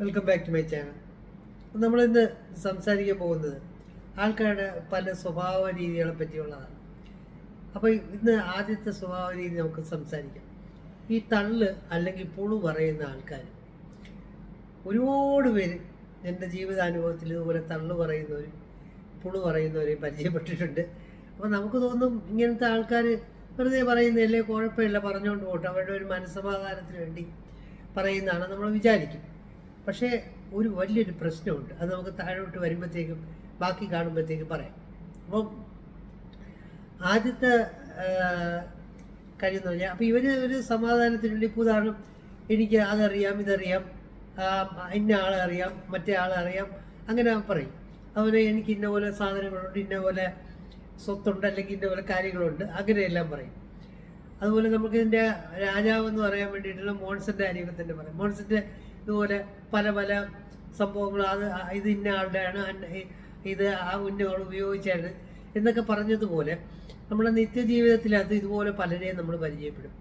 Welcome back to my channel നമ്മൾ ഇന്ന് സംസാരിക്കാൻ പോകുന്നത് ആൾക്കാരുടെ പല സ്വഭാവ രീതികളെ പറ്റിയുള്ളതാണ്. അപ്പോൾ ഇന്ന് ആദ്യത്തെ സ്വഭാവ രീതി നമുക്ക് സംസാരിക്കാം. ഈ തള്ള് അല്ലെങ്കിൽ പുളു പറയുന്ന ആൾക്കാർ ഒരുപാട് പേര് എന്റെ ജീവിതാനുഭവത്തിൽ ഇതുപോലെ തള്ളു പറയുന്നവരും പുളു പറയുന്നവരെയും പരിചയപ്പെട്ടിട്ടുണ്ട്. അപ്പോൾ നമുക്ക് തോന്നും ഇങ്ങനത്തെ ആൾക്കാർ വെറുതെ പറയുന്നതല്ലേ കുഴപ്പമില്ല പറഞ്ഞുകൊണ്ട് പോട്ടെ അവരുടെ ഒരു മനസ്സമാധാനത്തിന് വേണ്ടി പറയുന്നതാണ് നമ്മൾ വിചാരിക്കും. പക്ഷേ ഒരു വലിയൊരു പ്രശ്നമുണ്ട്. അത് നമുക്ക് താഴോട്ട് വരുമ്പോഴത്തേക്കും ബാക്കി കാണുമ്പോഴത്തേക്കും പറയാം. അപ്പം ആദ്യത്തെ കാര്യം എന്ന് പറഞ്ഞാൽ അപ്പോൾ ഇവർ ഒരു സമാധാനത്തിനുള്ളിൽ ഇപ്പോൾ ഉദാഹരണം എനിക്ക് അതറിയാം ഇതറിയാം ഇന്ന ആളെ അറിയാം മറ്റേ ആളെ അറിയാം അങ്ങനെ പറയും. അതുപോലെ എനിക്ക് ഇന്ന പോലെ സാധനങ്ങളുണ്ട് ഇന്ന പോലെ സ്വത്തുണ്ട് അല്ലെങ്കിൽ ഇന്ന പോലെ കാര്യങ്ങളുണ്ട് അങ്ങനെയെല്ലാം പറയും. അതുപോലെ നമുക്ക് ഇതിന്റെ രാജാവ് എന്ന് പറയാൻ വേണ്ടിയിട്ടുള്ള മോൺസന്റെ കാര്യമൊക്കെ തന്നെ പറയാം. മോൺസന്റെ ഇതുപോലെ പല പല സംഭവങ്ങൾ അത് ഇത് ഇന്ന ആളുടെയാണ് ഇത് ആ ആൾ ഉപയോഗിച്ചാണ് എന്നൊക്കെ പറഞ്ഞതുപോലെ നമ്മുടെ നിത്യജീവിതത്തിനകത്ത് ഇതുപോലെ പലരെയും നമ്മൾ പരിചയപ്പെടും.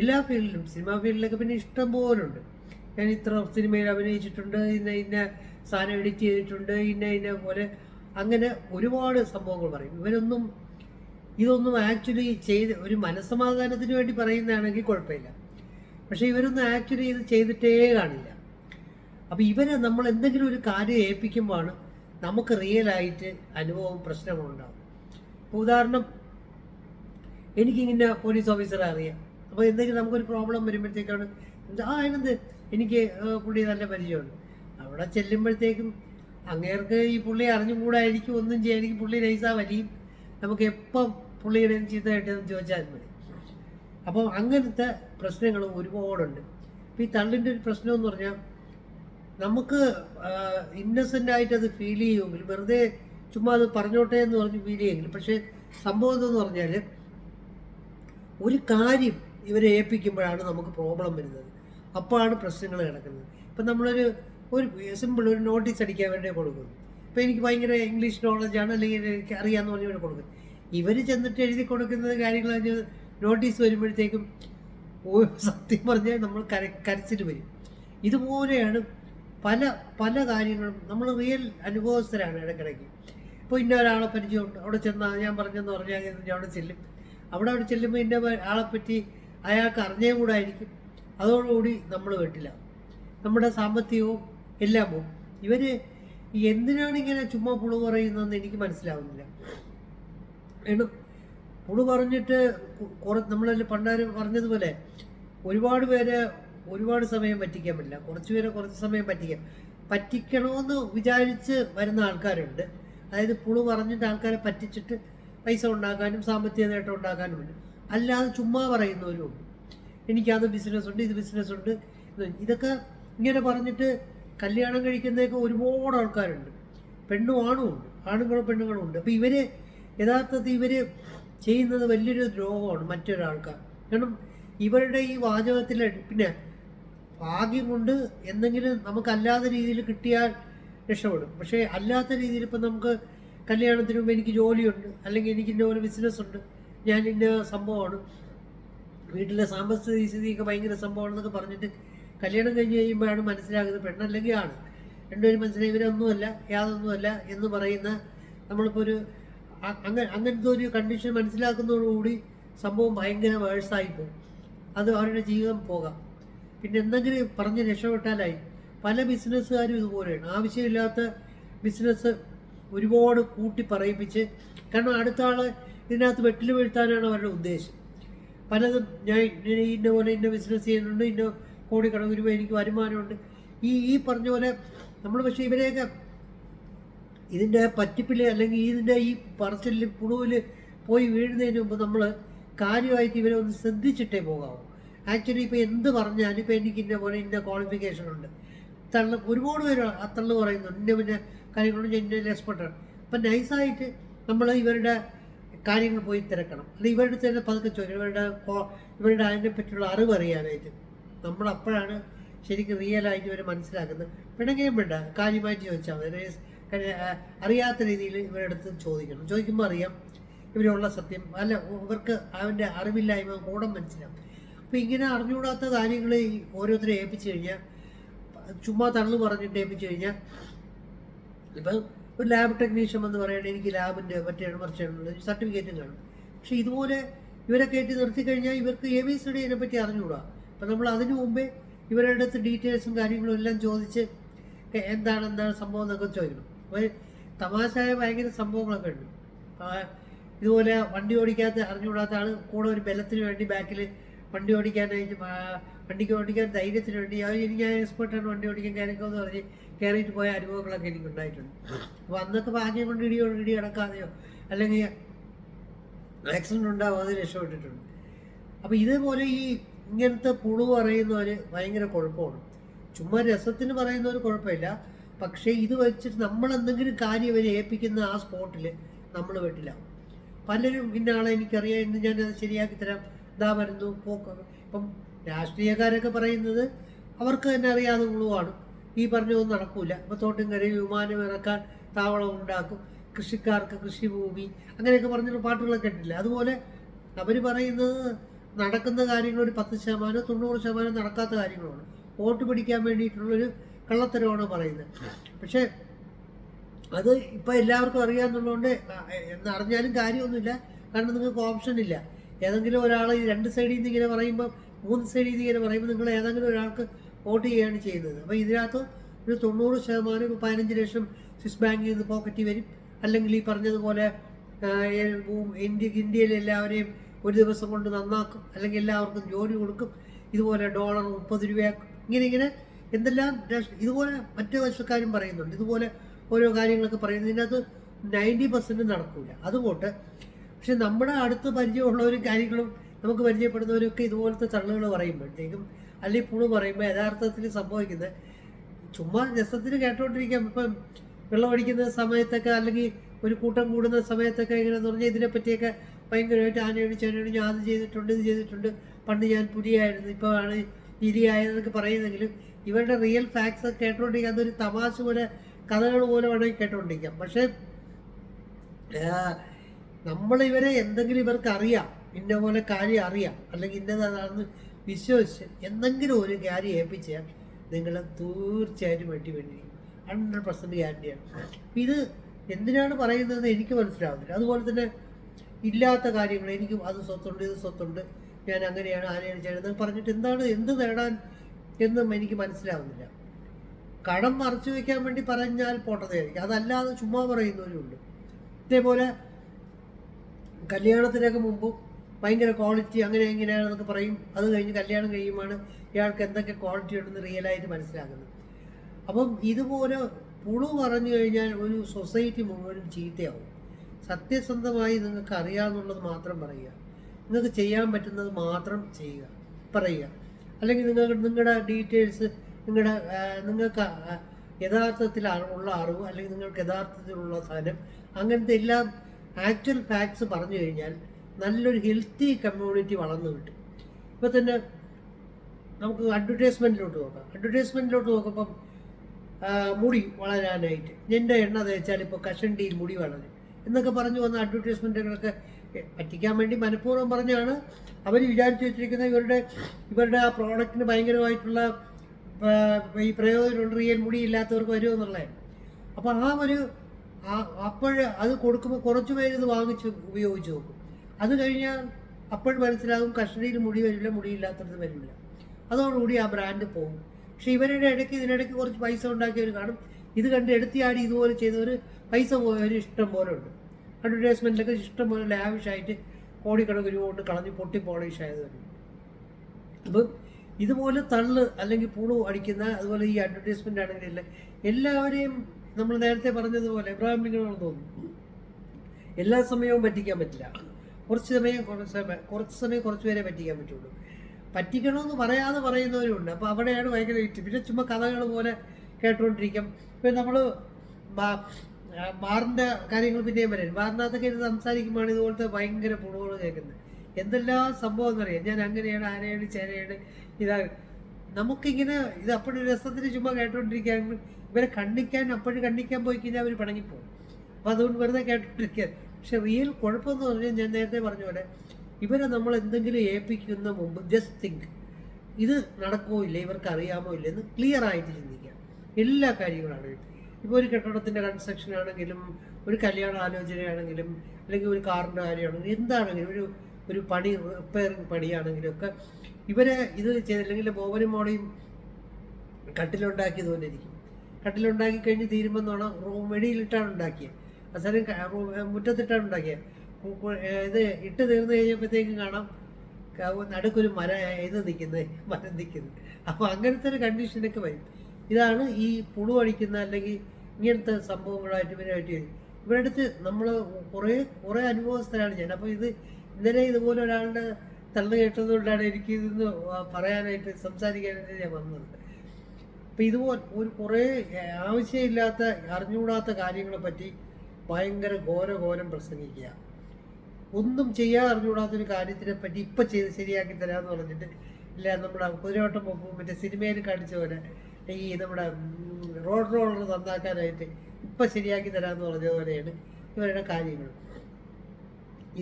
എല്ലാ ഫീൽഡിലും സിനിമാ ഫീൽഡിലൊക്കെ പിന്നെ ഇഷ്ടം പോലുണ്ട്. ഞാൻ ഇത്ര സിനിമയിൽ അഭിനയിച്ചിട്ടുണ്ട് ഇന്ന ഇന്ന സാധനം എഡിറ്റ് ചെയ്തിട്ടുണ്ട് ഇന്ന ഇന്ന പോലെ. അങ്ങനെ ഒരുപാട് സംഭവങ്ങൾ പറയും. ഇവരൊന്നും ഇതൊന്നും ആക്ച്വലി ചെയ്ത് ഒരു മനസ്സമാധാനത്തിന് വേണ്ടി പറയുന്നതാണെങ്കിൽ കുഴപ്പമില്ല. പക്ഷേ ഇവരൊന്നും ആക്ച്വലി ഇത് ചെയ്തിട്ടേ കാണില്ല. അപ്പോൾ ഇവരെ നമ്മൾ എന്തെങ്കിലും ഒരു കാര്യം ഏൽപ്പിക്കുമ്പോഴാണ് നമുക്ക് റിയലായിട്ട് അനുഭവം ഉണ്ടാകും ഇപ്പോൾ ഉദാഹരണം എനിക്കിങ്ങനെ പോലീസ് ഓഫീസറെ അറിയാം. അപ്പോൾ എന്തെങ്കിലും നമുക്കൊരു പ്രോബ്ലം വരുമ്പോഴത്തേക്കാണ് ആ അതിനെന്ത്? എനിക്ക് പുള്ളി നല്ല പരിചയമുണ്ട്. അവിടെ ചെല്ലുമ്പോഴത്തേക്കും അങ്ങേർക്ക് ഈ പുള്ളി അറിഞ്ഞുകൂടായിരിക്കും ഒന്നും ചെയ്യായിരിക്കും പുള്ളി നൈസാ വലിയും. നമുക്ക് എപ്പം പുള്ളിയുടെ ചീത്തയായിട്ട് ചോദിച്ചാൽ മതി. അപ്പോൾ അങ്ങനത്തെ പ്രശ്നങ്ങളും ഒരുപാടുണ്ട്. അപ്പോൾ ഈ തള്ളിന്റെ ഒരു പ്രശ്നം എന്ന് പറഞ്ഞാൽ നമുക്ക് ഇന്നസെന്റ് ആയിട്ട് അത് ഫീൽ ചെയ്യുമെങ്കിൽ വെറുതെ ചുമ്മാ അത് പറഞ്ഞോട്ടെ എന്ന് പറഞ്ഞ് ഫീൽ ചെയ്യുമെങ്കിൽ പക്ഷേ സംഭവം എന്തെന്ന് പറഞ്ഞാൽ ഒരു കാര്യം ഇവരെ ഏൽപ്പിക്കുമ്പോഴാണ് നമുക്ക് പ്രോബ്ലം വരുന്നത്. അപ്പോഴാണ് പ്രശ്നങ്ങൾ കിടക്കുന്നത്. ഇപ്പം നമ്മളൊരു ഒരു സിമ്പിൾ ഒരു നോട്ടീസ് അടിക്കാൻ വേണ്ടി കൊടുക്കുന്നു. ഇപ്പം എനിക്ക് ഭയങ്കര ഇംഗ്ലീഷ് നോളജാണ് അല്ലെങ്കിൽ എനിക്ക് അറിയാമെന്ന് പറഞ്ഞ് കൊടുക്കും. ഇവർ ചെന്നിട്ട് എഴുതി കൊടുക്കുന്നത് കാര്യങ്ങൾ നോട്ടീസ് വരുമ്പോഴത്തേക്കും സത്യം പറഞ്ഞാൽ നമ്മൾ കര കരച്ചിട്ട് വരും. ഇതുപോലെയാണ് പല പല കാര്യങ്ങളും നമ്മൾ റിയൽ അനുഭവസ്ഥരാണ് ഇടയ്ക്കിടയ്ക്ക്. ഇപ്പോൾ ഇന്ന ഒരാളെ പരിചയമുണ്ട് അവിടെ ചെന്നാൽ ഞാൻ പറഞ്ഞെന്ന് പറഞ്ഞാൽ ഞാൻ അവിടെ ചെല്ലും. അവിടെ അവിടെ ചെല്ലുമ്പോൾ ഇന്ന ആളെ പറ്റി അയാൾക്ക് അറിഞ്ഞേ കൂടായിരിക്കും. അതോടുകൂടി നമ്മൾ വെട്ടില്ല നമ്മുടെ സാമ്പത്തികവും എല്ലാം പോകും ഇവർ എന്തിനാണ് ഇങ്ങനെ ചുമ്മാ പുളു പറയുന്നതെന്ന് എനിക്ക് മനസ്സിലാവുന്നില്ല. കാരണം പുളു പറഞ്ഞിട്ട് നമ്മളെ നമ്മളതിൽ പണ്ടാര് പറഞ്ഞതുപോലെ ഒരുപാട് പേരെ ഒരുപാട് സമയം പറ്റിക്കാൻ പറ്റില്ല. കുറച്ച് പേരെ കുറച്ച് സമയം പറ്റിക്കാം. പറ്റിക്കണമെന്ന് വിചാരിച്ച് വരുന്ന ആൾക്കാരുണ്ട്. അതായത് പുളു പറഞ്ഞിട്ട് ആൾക്കാരെ പറ്റിച്ചിട്ട് പൈസ ഉണ്ടാക്കാനും സാമ്പത്തിക നേട്ടം ഉണ്ടാക്കാനും ഉണ്ട് അല്ലാതെ ചുമ്മാ പറയുന്നവരും ഉണ്ട്. എനിക്കത് ബിസിനസ് ഉണ്ട് ഇത് ബിസിനസ് ഉണ്ട് ഇതൊക്കെ ഇങ്ങനെ പറഞ്ഞിട്ട് കല്യാണം കഴിക്കുന്നതൊക്കെ ഒരുപാട് ആൾക്കാരുണ്ട്. പെണ്ണും ആണും ഉണ്ട്. ആണുങ്ങളും പെണ്ണുങ്ങളും ഉണ്ട്. അപ്പോൾ ഇവർ യഥാർത്ഥത്തിൽ ഇവർ ചെയ്യുന്നത് വലിയൊരു ദ്രോഹമാണ് മറ്റൊരാൾക്കാർ. കാരണം ഇവരുടെ ഈ വാചകത്തിൽ പിന്നെ ഭാഗ്യം കൊണ്ട് എന്തെങ്കിലും നമുക്ക് അല്ലാത്ത രീതിയിൽ കിട്ടിയാൽ രക്ഷപ്പെടും. പക്ഷേ അല്ലാത്ത രീതിയിൽ ഇപ്പം നമുക്ക് കല്യാണത്തിന് മുമ്പ് എനിക്ക് ജോലിയുണ്ട് അല്ലെങ്കിൽ എനിക്ക് ഇന്ന പോലെ ബിസിനസ് ഉണ്ട് ഞാൻ ഇന്ന സംഭവമാണ്. വീട്ടിലെ സാമ്പത്തിക സ്ഥിതിയൊക്കെ ഭയങ്കര സംഭവമാണെന്നൊക്കെ പറഞ്ഞിട്ട് കല്യാണം കഴിഞ്ഞ് കഴിയുമ്പോഴാണ് മനസ്സിലാകുന്നത് പെണ്ണല്ലെങ്കിൽ ആണ്. രണ്ടുപേരും മനസ്സിലായി ഇവരൊന്നുമല്ല യാതൊന്നുമല്ല എന്ന് പറയുന്ന നമ്മളിപ്പോൾ ഒരു അങ്ങനെ അങ്ങ- അങ്ങനത്തെ ഒരു കണ്ടീഷൻ മനസ്സിലാക്കുന്നതോടുകൂടി സംഭവം ഭയങ്കര വേഴ്സായി പോകും അത് അവരുടെ ജീവിതം പോകാം. പിന്നെ എന്തെങ്കിലും പറഞ്ഞ് രക്ഷപ്പെട്ടാലായി. പല ബിസിനസ്സുകാരും ഇതുപോലെയാണ്. ആവശ്യമില്ലാത്ത ബിസിനസ് ഒരുപാട് കൂട്ടി പറയിപ്പിച്ച് കാരണം അടുത്ത ആൾ ഇതിനകത്ത് വെട്ടിൽ വീഴ്ത്താനാണ് അവരുടെ ഉദ്ദേശം. പലതും ഞാൻ ഇന്ന പോലെ ഇന്ന ബിസിനസ് ചെയ്യുന്നുണ്ട് ഇന്ന കോടിക്കണക്കിന് രൂപ എനിക്ക് വരുമാനമുണ്ട്. ഈ ഈ പറഞ്ഞ പോലെ നമ്മൾ പക്ഷേ ഇവരെയൊക്കെ ഇതിന്റെ പറ്റിപ്പിൽ അല്ലെങ്കിൽ ഇതിന്റെ ഈ പറച്ചിലിൽ പുളുവിൽ പോയി വീഴുന്നതിന് മുമ്പ് നമ്മൾ കാര്യമായിട്ട് ഇവരെ ഒന്ന് ശ്രദ്ധിച്ചിട്ടേ പോകാവൂ. ആക്ച്വലി ഇപ്പോൾ എന്ത് പറഞ്ഞാലും ഇപ്പോൾ എനിക്ക് ഇന്ന പോലെ ഇന്ന ക്വാളിഫിക്കേഷൻ ഉണ്ട്. തള്ളു ഒരുപാട് പേര് തള്ളു പറയുന്നുണ്ട് ഇന്ന പിന്നെ കാര്യങ്ങളൊന്നും ഞാൻ ഇന്ന എക്സ്പെർട്ടാണ് അപ്പം നൈസായിട്ട് നമ്മൾ ഇവരുടെ കാര്യങ്ങൾ പോയി തിരക്കണം. അല്ലെങ്കിൽ ഇവരുടെ തന്നെ പതുക്കെ ചോദിക്കണം. ഇവരുടെ ഇവരുടെ അതിനെ പറ്റിയുള്ള അറിവ് അറിയാനായിട്ട്. നമ്മൾ അപ്പോഴാണ് ശരിക്കും റിയലായിട്ട് ഇവരെ മനസ്സിലാക്കുന്നത്. പിണങ്ങുകയും വേണ്ട കാര്യമായിട്ട് ചോദിച്ചാൽ മതി. അറിയാത്ത രീതിയിൽ ഇവരുടെ അടുത്ത് ചോദിക്കണം. ചോദിക്കുമ്പോൾ അറിയാം. ഇവരുള്ള സത്യം. അല്ല ഇവർക്ക് അവന്റെ അറിവില്ലായ്മ കൂടെ മനസ്സിലാവും. അപ്പോൾ ഇങ്ങനെ അറിഞ്ഞുകൂടാത്ത കാര്യങ്ങൾ ഓരോരുത്തരെ ഏൽപ്പിച്ചു കഴിഞ്ഞാൽ ചുമ്മാ തള്ളു പറഞ്ഞിട്ട് ഏൽപ്പിച്ചു കഴിഞ്ഞാൽ ഇപ്പം ഒരു ലാബ് ടെക്നീഷ്യൻ എന്ന് പറയുന്നത് എനിക്ക് ലാബിന്റെ മറ്റേ മറിച്ചുള്ള സർട്ടിഫിക്കറ്റും കാണും. പക്ഷേ ഇതുപോലെ ഇവരെ കയറ്റി നിർത്തി കഴിഞ്ഞാൽ ഇവർക്ക് എ ബി സി ഡി പറ്റി അറിഞ്ഞുകൂടാ. അപ്പം നമ്മൾ അതിനു മുമ്പേ ഇവരുടെ അടുത്ത് ഡീറ്റെയിൽസും കാര്യങ്ങളും എല്ലാം ചോദിച്ച് എന്താണ് എന്താണ് സംഭവം എന്നൊക്കെ ചോദിക്കണം. അപ്പോൾ തമാശയായ ഭയങ്കര സംഭവങ്ങളൊക്കെ ഉണ്ട്. ഇതുപോലെ വണ്ടി ഓടിക്കാത്ത അറിഞ്ഞുകൂടാത്ത ആൾ കൂടെ ഒരു ബലത്തിന് വേണ്ടി ബാക്കിൽ വണ്ടി ഓടിക്കാനായിട്ട് വണ്ടിക്ക് ഓടിക്കാൻ ധൈര്യത്തിന് വേണ്ടി എനിക്ക് ഞാൻ എക്സ്പെർട്ടാണ് വണ്ടി ഓടിക്കാൻ എന്ന് പറഞ്ഞ് കയറിയിട്ട് പോയ അനുഭവങ്ങളൊക്കെ എനിക്ക് ഉണ്ടായിട്ടുണ്ട് അപ്പോൾ അന്നൊക്കെ ഭാഗ്യം കൊണ്ട് ഇടിയോ ഇടി അടക്കാതെയോ അല്ലെങ്കിൽ ആക്സിഡന്റ് ഉണ്ടാവാതെ രക്ഷപ്പെട്ടിട്ടുണ്ട്. അപ്പോൾ ഇതേപോലെ ഈ ഇങ്ങനത്തെ പുളു പറയുന്നവർ ഭയങ്കര കുഴപ്പമാണ്. ചുമ്മാ രസത്തിന് പറയുന്നവർ കുഴപ്പമില്ല. പക്ഷേ ഇത് വെച്ചിട്ട് നമ്മൾ എന്തെങ്കിലും കാര്യം ഇവരെ ഏൽപ്പിക്കുന്ന ആ സ്പോട്ടിൽ നമ്മൾ വെട്ടില്ല പലരും ഇന്ന ആളെ എനിക്കറിയാം ഇന്ന് ഞാൻ അത് ശരിയാക്കി തരാം. ഇതാ വരുന്നു പോക്ക്. ഇപ്പം രാഷ്ട്രീയക്കാരൊക്കെ പറയുന്നത് അവർക്ക് തന്നെ ഉളുവാണ്. ഈ പറഞ്ഞതൊന്നും നടക്കൂല. ഇപ്പം തോട്ടും കരയിൽ വിമാനം ഇറക്കാൻ താവളം ഉണ്ടാക്കും. കൃഷിക്കാർക്ക് കൃഷിഭൂമി അങ്ങനെയൊക്കെ പറഞ്ഞൊരു പാട്ടുകളൊക്കെ ഉണ്ടല്ലേ അതുപോലെ അവർ പറയുന്നത് നടക്കുന്ന കാര്യങ്ങൾ ഒരു പത്ത് ശതമാനം തൊണ്ണൂറ് ശതമാനം നടക്കാത്ത കാര്യങ്ങളാണ്. വോട്ട് പിടിക്കാൻ വേണ്ടിയിട്ടുള്ളൊരു കള്ളത്തരമാണ് പറയുന്നത്. പക്ഷേ അത് ഇപ്പം എല്ലാവർക്കും അറിയാമെന്നുള്ളതുകൊണ്ട് എന്ന് അറിഞ്ഞാലും കാര്യമൊന്നുമില്ല. കാരണം നിങ്ങൾക്ക് ഓപ്ഷൻ ഇല്ല ഏതെങ്കിലും ഒരാൾ ഈ രണ്ട് സൈഡിൽ നിന്ന് ഇങ്ങനെ പറയുമ്പോൾ മൂന്ന് സൈഡിൽ നിന്ന് ഇങ്ങനെ പറയുമ്പോൾ നിങ്ങൾ ഏതെങ്കിലും ഒരാൾക്ക് വോട്ട് ചെയ്യുകയാണ് ചെയ്യുന്നത്. അപ്പോൾ ഇതിനകത്ത് ഒരു തൊണ്ണൂറ് ശതമാനം ഇപ്പോൾ പതിനഞ്ച് ലക്ഷം സ്വിസ് ബാങ്കിൽ നിന്ന് പോക്കറ്റിൽ വരും. അല്ലെങ്കിൽ ഈ പറഞ്ഞതുപോലെ ഇന്ത്യ ഇന്ത്യയിലെ എല്ലാവരെയും ഒരു ദിവസം കൊണ്ട് നന്നാക്കും. അല്ലെങ്കിൽ എല്ലാവർക്കും ജോലി കൊടുക്കും. ഇതുപോലെ ഡോളർ മുപ്പത് രൂപയാക്കും. ഇങ്ങനെ ഇങ്ങനെ എന്തെല്ലാം ഇതുപോലെ മറ്റു വശക്കാരും പറയുന്നുണ്ട്. ഇതുപോലെ ഓരോ കാര്യങ്ങളൊക്കെ പറയുന്നത് ഇതിനകത്ത് നയന്റി പെർസെന്റ് നടക്കില്ല അതുകൊണ്ട് പക്ഷെ നമ്മുടെ അടുത്ത് പരിചയമുള്ളവരും കാര്യങ്ങളും നമുക്ക് പരിചയപ്പെടുന്നവരൊക്കെ ഇതുപോലത്തെ തള്ളുകൾ പറയുമ്പോഴത്തേക്കും അല്ലെങ്കിൽ പുളു പറയുമ്പോൾ യഥാർത്ഥത്തിൽ സംഭവിക്കുന്നത് ചുമ്മാ രസത്തിന് കേട്ടോണ്ടിരിക്കാം. ഇപ്പം വെള്ളമടിക്കുന്ന സമയത്തൊക്കെ അല്ലെങ്കിൽ ഒരു കൂട്ടം കൂടുന്ന സമയത്തൊക്കെ എങ്ങനെയാന്ന് പറഞ്ഞാൽ ഇതിനെപ്പറ്റിയൊക്കെ ഭയങ്കരമായിട്ട് ആനയടിച്ച് ആനയടിച്ച് അത് ചെയ്തിട്ടുണ്ട് ഇത് ചെയ്തിട്ടുണ്ട്. പണ്ട് ഞാൻ പുലിയായിരുന്നു ഇപ്പോൾ ആണ് ഇരിയായതെന്നൊക്കെ പറയുന്നെങ്കിലും ഇവരുടെ റിയൽ ഫാക്ട്സ് കേട്ടോണ്ടിരിക്കുക അതൊരു തമാശ പോലെ കഥകൾ പോലെ വേണമെങ്കിൽ കേട്ടോണ്ടിരിക്കാം. പക്ഷേ നമ്മൾ ഇവരെ എന്തെങ്കിലും ഇവർക്ക് അറിയാം ഇന്ന പോലെ കാര്യം അറിയാം അല്ലെങ്കിൽ ഇന്നതാണെന്ന് വിശ്വസിച്ച് എന്തെങ്കിലും ഒരു കാര്യം ഏൽപ്പിച്ചാൽ നിങ്ങൾ തീർച്ചയായിട്ടും വെട്ടി വേണ്ടിയിരിക്കും ഹൺഡ്രഡ് പെർസെന്റ് ഗ്യാരണ്ടിയാണ് ഇത് എന്തിനാണ് പറയുന്നതെന്ന് എനിക്ക് മനസ്സിലാവുന്നില്ല. അതുപോലെ തന്നെ ഇല്ലാത്ത കാര്യങ്ങൾ എനിക്ക് അത് സ്വത്തുണ്ട് ഇത് സ്വത്തുണ്ട് ഞാൻ അങ്ങനെയാണ് ആരെയാണ് ചെയ്യുന്നത് പറഞ്ഞിട്ട് എന്താണ് എന്ത് നേടാൻ എന്നും എനിക്ക് മനസ്സിലാവുന്നില്ല. കടം മറച്ചു വയ്ക്കാൻ വേണ്ടി പറഞ്ഞാൽ പോട്ടതായിരിക്കും അതല്ലാതെ ചുമ്മാ പറയുന്നവരുണ്ട് ഇതേപോലെ കല്യാണത്തിനൊക്കെ മുമ്പ് ഭയങ്കര ക്വാളിറ്റി അങ്ങനെ എങ്ങനെയാണെന്നൊക്കെ പറയും. അത് കഴിഞ്ഞ് കല്യാണം കഴിയുമ്പോൾ ഇയാൾക്ക് എന്തൊക്കെ ക്വാളിറ്റി ഉണ്ടെന്ന് റിയലായിട്ട് മനസ്സിലാക്കുന്നത് അപ്പം ഇതുപോലെ പുളു പറഞ്ഞു കഴിഞ്ഞാൽ ഒരു സൊസൈറ്റി മുഴുവനും ചീത്തയാവും. സത്യസന്ധമായി നിങ്ങൾക്ക് അറിയാമെന്നുള്ളത് മാത്രം പറയുക. നിങ്ങൾക്ക് ചെയ്യാൻ പറ്റുന്നത് മാത്രം ചെയ്യുക. പറയുക. അല്ലെങ്കിൽ നിങ്ങൾക്ക് നിങ്ങളുടെ ഡീറ്റെയിൽസ് നിങ്ങളുടെ നിങ്ങൾക്ക് യഥാർത്ഥത്തിൽ ഉള്ള അറിവ് അല്ലെങ്കിൽ നിങ്ങൾക്ക് യഥാർത്ഥത്തിലുള്ള സാധനം അങ്ങനത്തെ എല്ലാം ആക്ച്വൽ ഫാക്ട്സ് പറഞ്ഞു കഴിഞ്ഞാൽ നല്ലൊരു ഹെൽത്തി കമ്മ്യൂണിറ്റി വളർന്നു കിട്ടും. ഇപ്പോൾ തന്നെ നമുക്ക് അഡ്വർടൈസ്മെന്റിലോട്ട് നോക്കാം. അഡ്വർടൈസ്മെന്റിലോട്ട് നോക്കുമ്പം മുടി വളരാനായിട്ട്. എന്റെ എണ്ണ തേച്ചാൽ ഇപ്പോൾ കഷണ്ടിയിൽ മുടി വളരും. എന്നൊക്കെ പറഞ്ഞു വന്ന അഡ്വർടൈസ്മെന്റുകളൊക്കെ പറ്റിക്കാൻ വേണ്ടി മനഃപൂർവം പറഞ്ഞാണ് അവർ വിചാരിച്ചു വെച്ചിരിക്കുന്ന ഇവരുടെ ഇവരുടെ ആ പ്രോഡക്റ്റിന് ഭയങ്കരമായിട്ടുള്ള ഈ പ്രയോജനമുണ്ട് റിയൽ മുടി ഇല്ലാത്തവർക്ക് വരുമെന്നുള്ളതാണ്. അപ്പോൾ ആ ഒരു അപ്പോൾ അത് കൊടുക്കുമ്പോൾ കുറച്ച് പേര് ഇത് വാങ്ങിച്ച് ഉപയോഗിച്ച് നോക്കും. അത് കഴിഞ്ഞാൽ അപ്പോഴും മനസ്സിലാകും കസ്റ്റഡിയിൽ മുടി വരില്ല മുടിയില്ലാത്തത് വരില്ല. അതോടുകൂടി ആ ബ്രാൻഡ് പോകും പക്ഷെ ഇവരുടെ ഇടയ്ക്ക് ഇതിനിടയ്ക്ക് കുറച്ച് പൈസ ഉണ്ടാക്കിയവർ കാണും. ഇത് കണ്ട് എടുത്തിയാടി ഇതുപോലെ ചെയ്തവർ പൈസ പോയവർ ഇഷ്ടം പോലെ ഉണ്ട്. അഡ്വർടൈസ്മെന്റിലൊക്കെ ഇഷ്ടം പോലെ ലാവിഷായിട്ട് കോടിക്കണക്കിന് രൂപ കൊണ്ട് കളഞ്ഞ് പൊട്ടി പോളിഷ് ആയതുണ്ട് അപ്പം ഇതുപോലെ തള്ള് അല്ലെങ്കിൽ പുളു അടിക്കുന്ന അതുപോലെ ഈ അഡ്വർടൈസ്മെന്റ് ആണെങ്കിലും എല്ലാവരെയും നമ്മൾ നേരത്തെ പറഞ്ഞതുപോലെ ബ്രാഹ്മികളാണെന്ന് തോന്നുന്നു. എല്ലാ സമയവും പറ്റിക്കാൻ പറ്റില്ല. കുറച്ച് സമയം കുറച്ച് സമയം കുറച്ച് സമയം കുറച്ച് പേരെ പറ്റിക്കാൻ പറ്റുള്ളൂ. പറ്റിക്കണമെന്ന് പറയാതെ പറയുന്നവരുണ്ട്. അപ്പോൾ അവിടെയാണ് ഭയങ്കര ഇറ്റ് പിന്നെ ചുമ്മാ കഥകൾ പോലെ കേട്ടുകൊണ്ടിരിക്കും ഇപ്പം നമ്മൾ ബാറിന്റെ കാര്യങ്ങൾ പിന്നെയും വരും ബാറിനകത്തൊക്കെ ഇത് സംസാരിക്കുമ്പോഴാണ് ഇതുപോലത്തെ ഭയങ്കര പുണുകൾ കേൾക്കുന്നത്. എന്തെല്ലാം സംഭവം എന്നറിയാം? ഞാൻ അങ്ങനെയാണ് ആനയാണ് ചേനയാണ് ഇതാ. നമുക്കിങ്ങനെ ഇത് അപ്പോഴൊരു രസത്തിന് ചുമ്മാ കേട്ടോണ്ടിരിക്കാൻ ഇവരെ കണ്ണിക്കാൻ അപ്പോഴും കണ്ണിക്കാൻ പോയി കഴിഞ്ഞാൽ അവർ പണങ്ങിപ്പോകും അപ്പോൾ അതുകൊണ്ട് വെറുതെ കേട്ടോണ്ടിരിക്കുക പക്ഷെ റിയൽ കുഴപ്പമെന്ന് പറഞ്ഞാൽ ഞാൻ നേരത്തെ പറഞ്ഞ പോലെ ഇവരെ നമ്മൾ എന്തെങ്കിലും ഏൽപ്പിക്കുന്ന മുമ്പ് ജസ്റ്റ് തിങ്ക് ഇത് നടക്കുമോ ഇല്ല? ഇവർക്ക് അറിയാമോ ഇല്ല? എന്ന് ക്ലിയർ ആയിട്ട് ചിന്തിക്കുക. എല്ലാ കാര്യങ്ങളാണ്. ഇപ്പോൾ ഒരു കെട്ടിടത്തിന്റെ കൺസ്ട്രക്ഷൻ ആണെങ്കിലും ഒരു കല്യാണ ആലോചനയാണെങ്കിലും അല്ലെങ്കിൽ ഒരു കാറിന്റെ കാര്യമാണെങ്കിലും എന്താണെങ്കിലും ഒരു ഒരു പണി റിപ്പയറിങ് പണിയാണെങ്കിലും ഒക്കെ ഇവരെ ഇത് ചെയ്തില്ലെങ്കിൽ ബോബനും മോളയും കട്ടിലുണ്ടാക്കിയത് ഇരിക്കും. കട്ടിലുണ്ടാക്കി കഴിഞ്ഞ് തീരുമെന്നാണ് വെടിയിലിട്ടാണ് ഉണ്ടാക്കിയത് അവസാനം മുറ്റത്തിട്ടാണ് ഉണ്ടാക്കിയത് ഇത് ഇട്ട് തീർന്നു കഴിഞ്ഞപ്പോഴത്തേക്കും കാണാം നടുക്കൊരു മര ഇത് നിൽക്കുന്നത് മരം നിൽക്കുന്നത് അപ്പോൾ അങ്ങനത്തെ ഒരു കണ്ടീഷനൊക്കെ വരും. ഇതാണ് ഈ പുഴു അടിക്കുന്ന അല്ലെങ്കിൽ ഇങ്ങനത്തെ സംഭവങ്ങളായിട്ട് ഇവരായിട്ട് വരും ഇവരുടെ അടുത്ത് നമ്മൾ കുറേ കുറേ അനുഭവസ്ഥരാണ് ഞാൻ അപ്പോൾ ഇത് ഇന്നലെ ഇതുപോലെ ഒരാളുടെ തള്ളു കേട്ടതുകൊണ്ടാണ് എനിക്ക് ഇതൊന്ന് പറയാനായിട്ട് സംസാരിക്കാനായിട്ട് ഞാൻ വന്നത്. അപ്പം ഇതുപോലെ ഒരു കുറേ ആവശ്യമില്ലാത്ത അറിഞ്ഞുകൂടാത്ത കാര്യങ്ങളെ പറ്റി ഭയങ്കര ഘോരഘോരം പ്രസംഗിക്കുക. ഒന്നും ചെയ്യാൻ അറിഞ്ഞുകൂടാത്തൊരു കാര്യത്തിനെ പറ്റി ഇപ്പം ചെയ്ത് ശരിയാക്കി തരാമെന്ന് പറഞ്ഞിട്ട് ഇല്ല നമ്മുടെ കുതിരവട്ടം പോകുമ്പോൾ മറ്റേ സിനിമയിൽ കാണിച്ച പോലെ ഈ നമ്മുടെ റോഡ് റോളർ നന്നാക്കാനായിട്ട് ഇപ്പം ശരിയാക്കി തരാമെന്ന് പറഞ്ഞ പോലെയാണ് ഇവരുടെ കാര്യങ്ങൾ.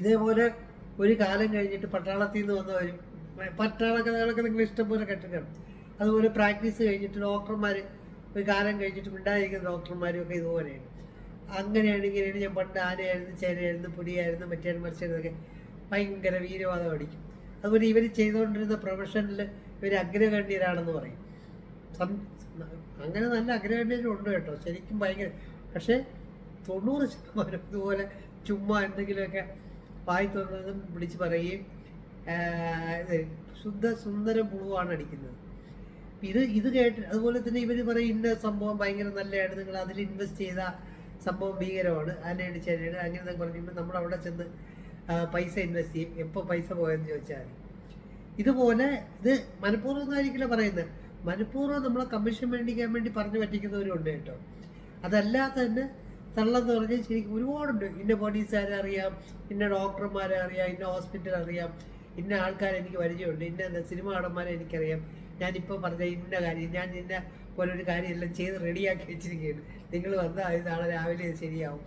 ഇതേപോലെ ഒരു കാലം കഴിഞ്ഞിട്ട് പട്ടാളത്തിൽ നിന്ന് വന്നവരും പട്ടാള കഥകളൊക്കെ നിങ്ങൾ ഇഷ്ടംപോലെ കേട്ടിട്ടാണ് അതുപോലെ പ്രാക്ടീസ് കഴിഞ്ഞിട്ട് ഡോക്ടർമാർ ഒരു കാലം കഴിഞ്ഞിട്ട് മിണ്ടാതിരിക്കുന്ന ഡോക്ടർമാരും ഒക്കെ ഇതുപോലെയാണ്. അങ്ങനെയാണ് ഇങ്ങനെയാണ് ഞാൻ പണ്ട് ആനയായിരുന്നു ചേനയായിരുന്നു പുടിയായിരുന്നു മറ്റേ മറിച്ചായിരുന്നൊക്കെ ഭയങ്കര വീരവാദം അടിക്കും. അതുപോലെ ഇവർ ചെയ്തുകൊണ്ടിരുന്ന പ്രൊഫഷനിൽ ഇവർ അഗ്രഗണ്യരാണെന്ന് പറയും. അങ്ങനെ നല്ല അഗ്രഗണ്യരും ഉണ്ട് കേട്ടോ ശരിക്കും ഭയങ്കര. പക്ഷേ തൊണ്ണൂറ് ശതമാനം ഇതുപോലെ ചുമ്മാ എന്തെങ്കിലുമൊക്കെ വായി തുറന്നതും വിളിച്ച് പറയുകയും ശുദ്ധ സുന്ദര പുളുവാണ് അടിക്കുന്നത്. ഇത് ഇത് കേട്ട് അതുപോലെ തന്നെ ഇവർ പറയും ഇന്ന സംഭവം ഭയങ്കര നല്ലതാണ് നിങ്ങൾ അതിൽ ഇൻവെസ്റ്റ് ചെയ്ത സംഭവം ഭീകരമാണ് ആനയുടെ ചേനയുടെ അങ്ങനെ പറഞ്ഞിട്ട് നമ്മൾ അവിടെ ചെന്ന് പൈസ ഇൻവെസ്റ്റ് ചെയ്യും. എപ്പോൾ പൈസ പോയെന്ന് ചോദിച്ചാൽ ഇതുപോലെ ഇത് മനഃപൂർവം ഒന്നും ആയിരിക്കില്ല പറയുന്നത്. മനഃപൂർവം നമ്മളെ കമ്മീഷൻ മേടിക്കാൻ വേണ്ടി പറഞ്ഞു പറ്റിക്കുന്നവരുണ്ട് കേട്ടോ. അതല്ലാതെ തന്നെ തള്ളെന്ന് പറഞ്ഞാൽ ശരിക്കും ഒരുപാടുണ്ട്. ഇന്ന പോലീസുകാരെ അറിയാം ഇന്ന ഡോക്ടർമാരെ അറിയാം ഇന്ന ഹോസ്പിറ്റൽ അറിയാം ഇന്ന ആൾക്കാരെ എനിക്ക് പരിചയമുണ്ട് ഇന്ന സിനിമ നടന്മാരെ എനിക്കറിയാം ഞാനിപ്പോൾ പറഞ്ഞ ഇന്ന കാര്യം ഞാൻ ഇന്ന പോലൊരു കാര്യമെല്ലാം ചെയ്ത് റെഡിയാക്കി വെച്ചിരിക്കുകയാണ്. നിങ്ങൾ വന്നാൽ അത് നാളെ രാവിലെ ശരിയാവും.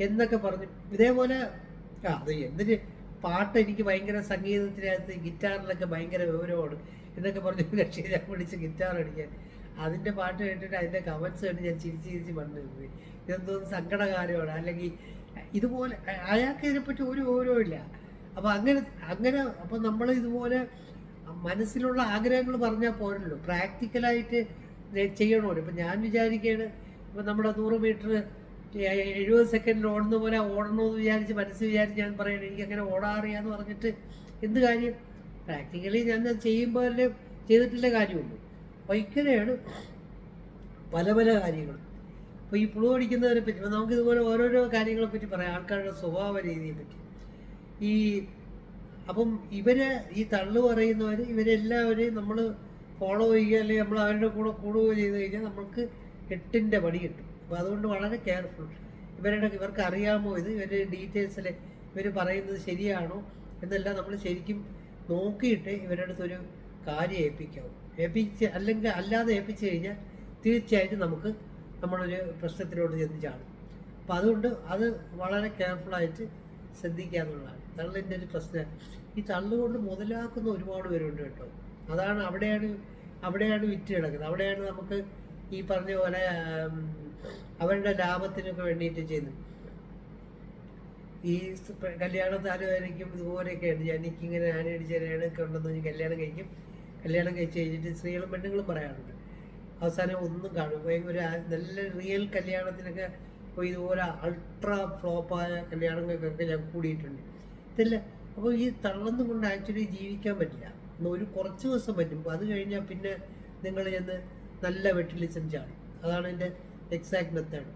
എന്നൊക്കെ പറഞ്ഞു. ഇതേപോലെ അത് എന്തിന്? പാട്ട് എനിക്ക് ഭയങ്കര സംഗീതത്തിനകത്ത് ഗിറ്റാറിലൊക്കെ ഭയങ്കര വിവരമാണ്. എന്നൊക്കെ പറഞ്ഞു കക്ഷി ഞാൻ വിളിച്ച് ഗിറ്റാർ അടിക്കാൻ. അതിന്റെ പാട്ട് കേട്ടിട്ട് അതിന്റെ കമൻസ് കണ്ട് ഞാൻ ചിരിച്ച് ചിരിച്ച് പണ്ട് പോയി. ഇതെന്തോന്ന് സങ്കടകാരമാണ്. അല്ലെങ്കിൽ ഇതുപോലെ അയാൾക്ക് ഇതിനെപ്പറ്റി ഒരു ഓരോ ഇല്ല. അപ്പം അങ്ങനെ അങ്ങനെ അപ്പം നമ്മൾ ഇതുപോലെ മനസ്സിലുള്ള ആഗ്രഹങ്ങൾ പറഞ്ഞാൽ പോരല്ലോ. പ്രാക്ടിക്കലായിട്ട് ചെയ്യണമല്ലോ ഇപ്പം ഞാൻ വിചാരിക്കുകയാണ് ഇപ്പം നമ്മുടെ നൂറ് മീറ്റർ എഴുപത് സെക്കൻഡിൽ ഓടുന്ന പോലെ ഓടണമെന്ന് വിചാരിച്ച് മനസ്സ് വിചാരിച്ച് ഞാൻ പറയണം എനിക്ക് അങ്ങനെ ഓടാറിയാന്ന് പറഞ്ഞിട്ട് എന്ത് കാര്യം? പ്രാക്ടിക്കലി ഞാൻ ചെയ്യുമ്പോൾ തന്നെ ചെയ്തിട്ടില്ല കാര്യമുള്ളൂ. അപ്പോൾ ഇങ്ങനെയാണ് പല പല കാര്യങ്ങളും. അപ്പോൾ ഈ പുളു പഠിക്കുന്നതിനെ പറ്റി നമുക്ക് ഇതുപോലെ ഓരോരോ കാര്യങ്ങളെ പറ്റി പറയാം. ആൾക്കാരുടെ സ്വഭാവ രീതിയെ പറ്റി. ഈ അപ്പം ഇവരെ ഈ തള്ളു പറയുന്നവർ ഇവരെല്ലാവരെയും നമ്മൾ ഫോളോ ചെയ്യുക അല്ലെങ്കിൽ നമ്മൾ അവരുടെ കൂടെ കൂടുകയോ ചെയ്ത് കഴിഞ്ഞാൽ നമ്മൾക്ക് എട്ടിന്റെ പണി കിട്ടും. അപ്പോൾ അതുകൊണ്ട് വളരെ കെയർഫുൾ ഇവരുടെ ഇവർക്ക് അറിയാമോ ഇത്? ഇവരുടെ ഡീറ്റെയിൽസിൽ ഇവർ പറയുന്നത് ശരിയാണോ? എന്നെല്ലാം നമ്മൾ ശരിക്കും നോക്കിയിട്ട് ഇവരുടെ അടുത്തൊരു കാര്യം ഏൽപ്പിക്കാവും. ഏൽപ്പിച്ച് അല്ലെങ്കിൽ അല്ലാതെ ഏൽപ്പിച്ചു കഴിഞ്ഞാൽ തീർച്ചയായിട്ടും നമുക്ക് നമ്മളൊരു പ്രശ്നത്തിലോട്ട് ചെന്ന് ചാടും. അപ്പം അതുകൊണ്ട് അത് വളരെ കെയർഫുള്ളായിട്ട് ശ്രദ്ധിക്കുക എന്നുള്ളതാണ്. തള്ളിന്റെ ഒരു പ്രശ്നം ഈ തള്ളുകൊണ്ട് മുതലാക്കുന്ന ഒരുപാട് പേരുണ്ട് കേട്ടോ. അതാണ് അവിടെയാണ് അവിടെയാണ് വിറ്റ് കിടക്കുന്നത്. അവിടെയാണ് നമുക്ക് ഈ പറഞ്ഞ പോലെ അവരുടെ ലാഭത്തിനൊക്കെ വേണ്ടിയിട്ട് ചെയ്യുന്നത്. ഈ സ് ഇതുപോലെയൊക്കെയാണ് എനിക്കിങ്ങനെ ആനയടിച്ചൊക്കെ ഉണ്ടെന്ന് ഞാൻ കല്യാണം കഴിക്കും. കല്യാണം കഴിച്ച് കഴിഞ്ഞിട്ട് സ്ത്രീകളും പെണ്ണുങ്ങളും പറയാറുണ്ട്. അവസാനം ഒന്നും കാണും. ഒരു നല്ല റിയൽ കല്യാണത്തിനൊക്കെ ഇതുപോലെ അൾട്രാ ഫ്ലോപ്പായ കല്യാണങ്ങൾക്കൊക്കെ ഞാൻ കൂടിയിട്ടുണ്ട്. ഇതല്ല അപ്പോൾ ഈ തള്ളന്നും കൊണ്ട് ആക്ച്വലി ജീവിക്കാൻ പറ്റില്ല. ഒരു കുറച്ച് ദിവസം പറ്റും അത് കഴിഞ്ഞാൽ പിന്നെ നിങ്ങൾ ചെന്ന് നല്ല വെട്ടിലിച്ചം ചാടും. അതാണ് എന്റെ എക്സാക്ട് മെത്തേഡ്